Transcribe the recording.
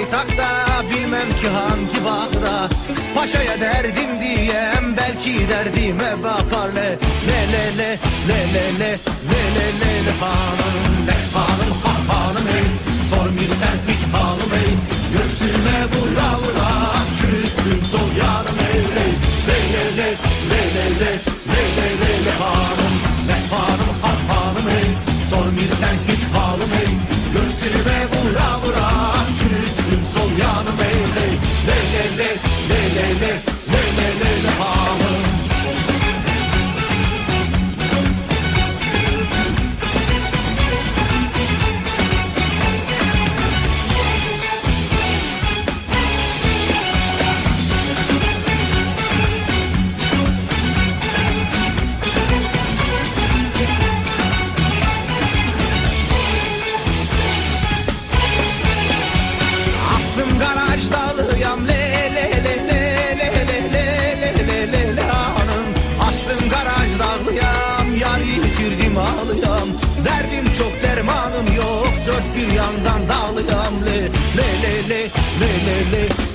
paytakta Bilmem ki hangi bağda Paşaya derdim diyem Belki derdime bakar le Le le le le le le. yandan dağılıyam le le le le le le le.